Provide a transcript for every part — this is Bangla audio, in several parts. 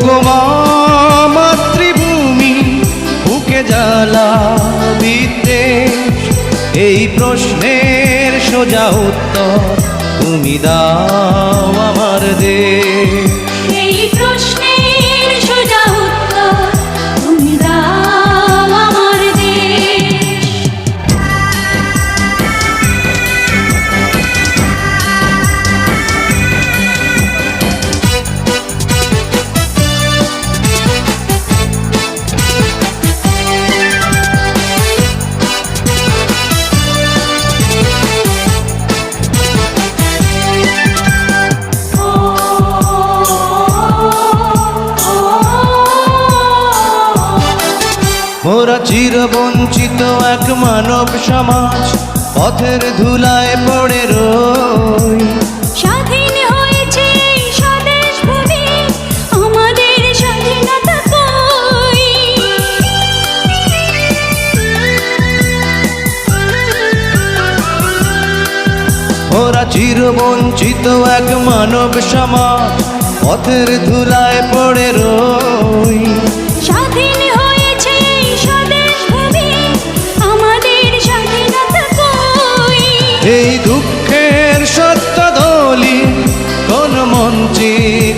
ওগোমা মাতৃভূমি বুকে জ্বালা বিদ্বেষ এই প্রশ্নের সোজা উত্তর তুমি দাও আমার দেশ। মোরা চির বঞ্চিত এক মানব সমাজ পথের ধুলায় পড়ে রই। স্বাধীন হয়েছে স্বদেশ ভূমি আমাদের স্বাধীনতা কই? ওরা চির বঞ্চিত এক মানব সমাজ পথের ধুলায় পড়ে রই। স্বাধীন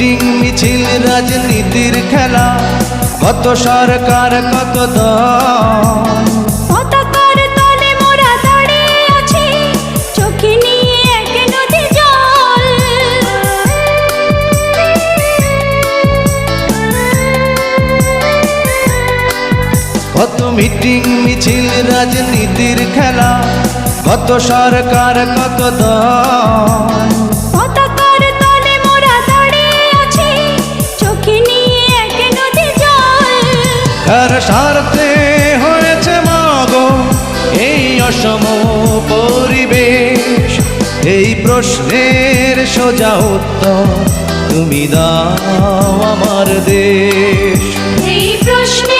মিটিং মিছিল রাজনীতির খেলা কত সরকার কত দল? কত মিটিং মিছিল রাজনীতির খেলা কত সরকার কত দল? কার স্বার্থে হয়েছে মাগো এই অসম পরিবেশ। এই প্রশ্নের সোজা উত্তর তুমি দাও আমার দেশ। এই প্রশ্নের